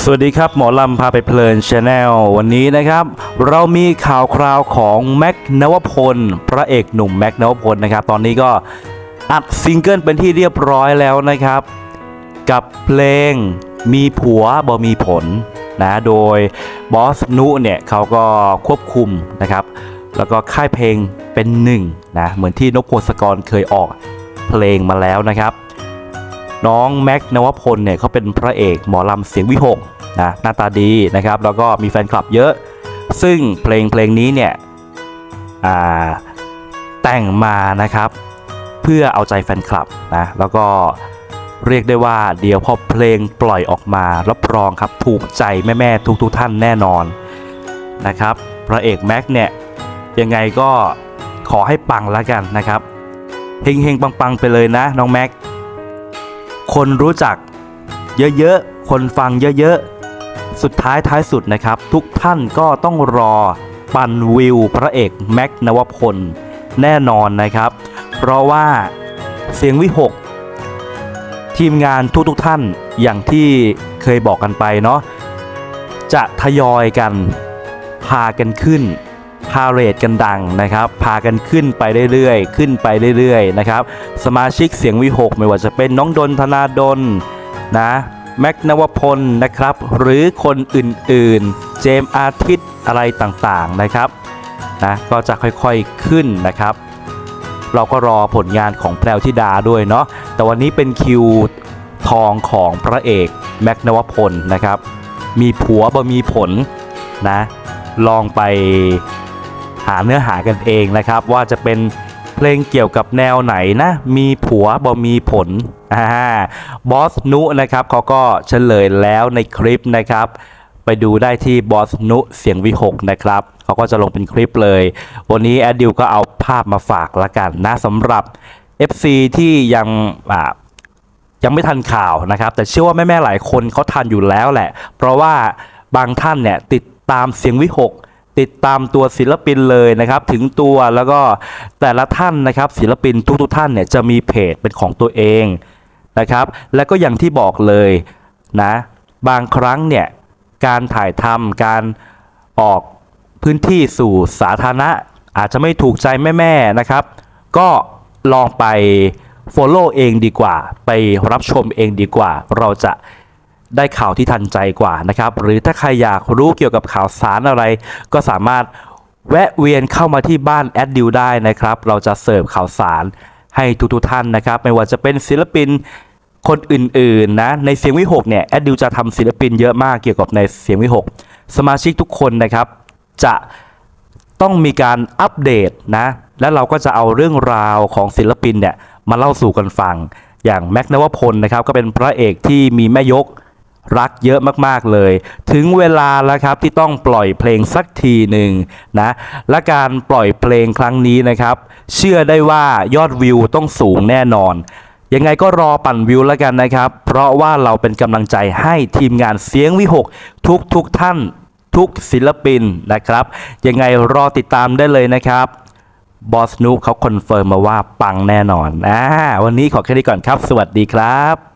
สวัสดีครับ หมอลำพาไปเพลินชาแนลวันนี้นะครับ เรามีข่าวคราวของแม็กนวพล พระเอกหนุ่มแม็กนวพลนะครับ ตอนนี้ก็อัดซิงเกิลเป็นที่เรียบร้อยแล้วนะครับ กับเพลงมีผัวบ่มีผลนะโดยบอสนุเนี่ยเขาก็ควบคุมนะครับ แล้วก็ค่ายเพลงเป็นหนึ่งนะเหมือนที่นพพลสกรเคยออกเพลงมาแล้วนะครับ น้องแม็กนวพลเนี่ยเขาเป็นพระเอกหมอลำเสียงวิหกนะหน้าตาดีนะครับ แล้วก็มีแฟนคลับเยอะ ซึ่งเพลงเพลงนี้เนี่ยแต่งมานะครับ เพื่อเอาใจแฟนคลับนะแล้วก็เรียกได้ว่าเดี๋ยวพอเพลงปล่อยออกมารับรองครับถูกใจแม่ๆทุกๆท่านแน่นอนนะครับพระเอกแม็กเนี่ยยังไงก็ขอให้ปังแล้วกันนะครับเฮงๆปังๆไปเลยนะน้องแม็ก คนรู้จักเยอะๆ คนฟังเยอะๆ สุดท้ายท้ายสุดนะครับ ทุกท่านก็ต้องรอปันวิวพระเอกแม็กนวพลแน่นอนนะครับ เพราะว่าเสียงวิหก ทีมงานทุกๆท่านอย่างที่เคยบอกกันไปเนาะจะทยอยกันพากันขึ้น พาเรทกันดังนะครับ พากันขึ้นไปเรื่อยๆ ขึ้นไปเรื่อยๆนะครับ สมาชิกเสียงวิหกไม่ว่าจะเป็นน้องดนธนาดลนะแม็กนวพลนะครับ หรือคนอื่นๆ เจมส์อาทิตย์อะไรต่างๆนะครับนะก็จะค่อยๆขึ้นนะครับ เราก็รอผลงานของแพรวธิดาด้วยเนาะแต่วันนี้เป็นคิวทองของพระเอกแม็กนวพลนะครับ มีผัวบ่มีผลนะ ลองไป หาเนื้อหากันเองนะครับ ว่าจะเป็นเพลงเกี่ยวกับแนวไหนนะ มีผัวบ่มีผลอ่าบอสนุนะครับเขาก็เฉลยแล้วในคลิปนะครับ ไปดูได้ที่บอสนุเสียงวิหกนะครับเขาก็จะลงเป็นคลิปเลย วันนี้แอดดิวก็เอาภาพมาฝากละกันนะสำหรับ FC ที่ยังอ่ายังไม่ทันข่าวนะครับ แต่เชื่อว่าแม่ ๆ หลายคนเขาทันอยู่แล้วแหละ เพราะว่าบางท่านเนี่ยติดตามเสียงวิหก ติดตามตัวศิลปินเลยนะครับ ถึงตัวแล้วก็แต่ละท่านนะครับ ศิลปินทุกๆท่านเนี่ยจะมีเพจเป็นของตัวเองนะครับ และก็อย่างที่บอกเลยนะบางครั้งเนี่ยการถ่ายทำการออกพื้นที่สู่สาธารณะ อาจจะไม่ถูกใจแม่ๆนะครับ ก็ลองไป Follow เองดีกว่า ไปรับชมเองดีกว่า เราจะ ได้ข่าวที่ทันใจกว่านะครับ หรือถ้าใครอยากรู้เกี่ยวกับข่าวสารอะไร ก็สามารถแวะเวียนเข้ามาที่บ้านแอดดิวได้นะครับ เราจะเสิร์ฟข่าวสารให้ทุกๆท่านนะครับ ไม่ว่าจะเป็นศิลปินคนอื่นๆนะ ในเสียงวิหกเนี่ยแอดดิวจะทำศิลปินเยอะมากเกี่ยวกับในเสียงวิหกสมาชิกทุกคนนะครับ จะต้องมีการอัปเดตนะ และเราก็จะเอาเรื่องราวของศิลปินเนี่ยมาเล่าสู่กันฟัง อย่างแม็กนวพลนะครับ ก็เป็นพระเอกที่มีแม่ยก รักเยอะมากๆเลย ถึงเวลาแล้วครับที่ต้องปล่อยเพลงสักทีหนึ่งนะและการปล่อยเพลงครั้งนี้นะครับ เชื่อได้ว่ายอดวิวต้องสูงแน่นอน ยังไงก็รอปั่นวิวแล้วกันนะครับ เพราะว่าเราเป็นกำลังใจให้ทีมงานเสียงวิหกทุกทุกๆท่านทุกศิลปินนะครับ ยังไงรอติดตามได้เลยนะครับบอสนุเขาคอนเฟิร์มมาว่าปังแน่นอนอ่าวันนี้ขอแค่นี้ก่อนครับ สวัสดีครับ